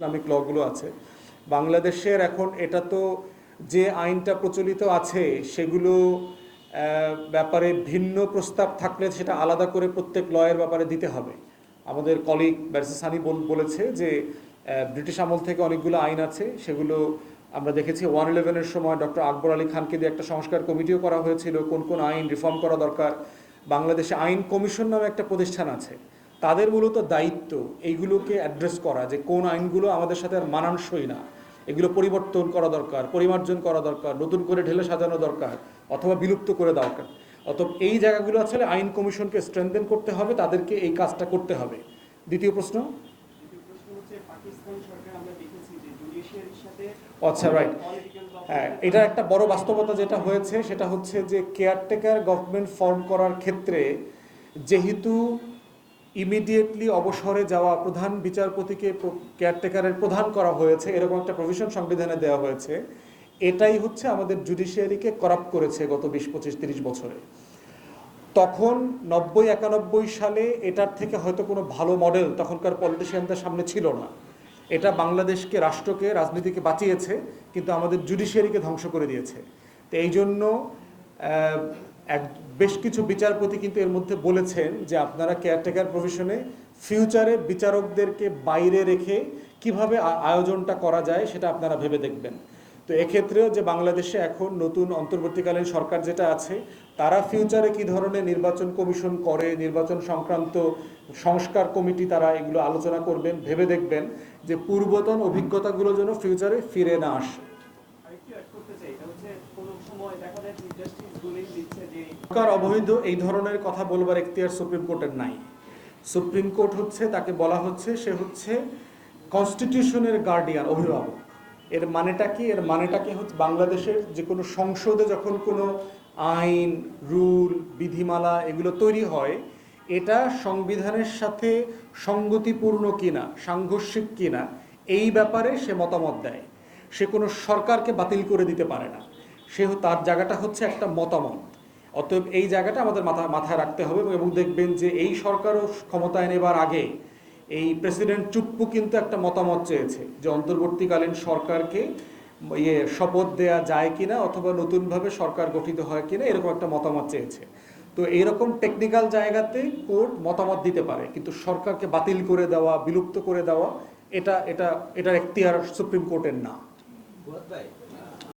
Islamic লগুলো আছে। বাংলাদেশের এখন এটা তো যে আইনটা প্রচলিত আছে, সেগুলো ব্যাপারে ভিন্ন প্রস্তাব থাকলে সেটা আলাদা করে প্রত্যেক লয়ের ব্যাপারে দিতে হবে। আমাদের কলিগ ব্যারিস্টার সানি বল- বলেছে যে ব্রিটিশ আমল থেকে অনেকগুলো আইন আছে, সেগুলো আমরা দেখেছি। ওয়ান ইলেভেনের সময় ডক্টর আকবর আলী খানকে দিয়ে একটা সংস্কার কমিটিও করা হয়েছিল, কোন কোন আইন রিফর্ম করা দরকার। বাংলাদেশে আইন কমিশন নামে একটা প্রতিষ্ঠান আছে। তাদের মূলত দায়িত্ব এইগুলোকে অ্যাড্রেস করা যে কোন আইনগুলো আমাদের সাথে আর মানানসই না। এগুলো পরিবর্তন করা দরকার, পরিমার্জন করা দরকার, নতুন করে ঢেলে সাজানো দরকার অথবা বিলুপ্ত করে দরকার। অতএব এই জায়গাগুলো আসলে আইন কমিশনকে স্ট্রেংথেন করতে হবে, তাদেরকে এই কাজটা করতে হবে। দ্বিতীয় প্রশ্ন? আচ্ছা রাইট হ্যাঁ এটা একটা বড় বাস্তবতা যেটা হয়েছে, সেটা হচ্ছে যে কেয়ারটেকার গভর্নমেন্ট ফর্ম করার ক্ষেত্রে যেহেতু ইমিডিয়েটলি অবসরে যাওয়া প্রধান বিচারপতিকে কেয়ারটেকারের প্রধান করা হয়েছে, এরকম একটা প্রভিশন সংবিধানে দেওয়া হয়েছে। এটাই হচ্ছে আমাদের জুডিশিয়ারিকে করাপ্ট করেছে গত বিশ, পঁচিশ, তিরিশ বছরে। তখন নব্বই, একানব্বই সালে এটার থেকে হয়তো কোনো ভালো মডেল তখনকার পলিটিশিয়ানদের সামনে ছিল না। এটা বাংলাদেশকে, রাষ্ট্রকে, রাজনীতিকে বাঁচিয়েছে, কিন্তু আমাদের জুডিশিয়ারিকে ধ্বংস করে দিয়েছে। তো এই জন্য এক বেশ কিছু বিচারপতি কিন্তু এর মধ্যে বলেছেন যে আপনারা কেয়ারটেকার প্রভিশনে ফিউচারে বিচারকদেরকে বাইরে রেখে কীভাবে আয়োজনটা করা যায় সেটা আপনারা ভেবে দেখবেন। তো এক্ষেত্রেও যে বাংলাদেশে এখন নতুন অন্তর্বর্তীকালীন সরকার যেটা আছে, তারা ফিউচারে কি ধরনের নির্বাচন কমিশন করে, নির্বাচন সংক্রান্ত সংস্কার কমিটি তারা এগুলো আলোচনা করবেন, ভেবে দেখবেন যে পূর্বতন অভিজ্ঞতাগুলো যেন ফিউচারে ফিরে না আসে। সরকার অবৈধ এই ধরনের কথা বলবার এখতিয়ার সুপ্রিম কোর্টের নাই। সুপ্রিম কোর্ট হচ্ছে, তাকে বলা হচ্ছে, সে হচ্ছে কনস্টিটিউশনের গার্ডিয়ান অভিভাবক। এর মানেটা কি? এর মানেটা কি হচ্ছে, বাংলাদেশের যে কোনো সংসদে যখন কোনো আইন, রুল, বিধিমালা এগুলো তৈরি হয়, এটা সংবিধানের সাথে সঙ্গতিপূর্ণ কিনা, সাংঘর্ষিক কিনা, এই ব্যাপারে সে মতামত দেয়। সে কোনো সরকারকে বাতিল করে দিতে পারে না। সে তার জায়গাটা হচ্ছে একটা মতামত। অতএব এই জায়গাটা আমাদের মাথা মাথায় রাখতে হবে এবং দেখবেন যে এই সরকারও ক্ষমতায় নেবার আগে এই প্রেসিডেন্ট চুপ্পু কিন্তু একটা মতামত চেয়েছে যে অন্তর্বর্তীকালীন সরকারকে ইয়ে শপথ দেয়া যায় কিনা অথবা নতুনভাবে সরকার গঠিত হয় কিনা এরকম একটা মতামত চেয়েছে। তো এইরকম টেকনিক্যাল জায়গাতে কোর্ট মতামত দিতে পারে, কিন্তু সরকারকে বাতিল করে দেওয়া, বিলুপ্ত করে দেওয়া, এটা এটা এটার এখতিয়ার সুপ্রিম কোর্টের না।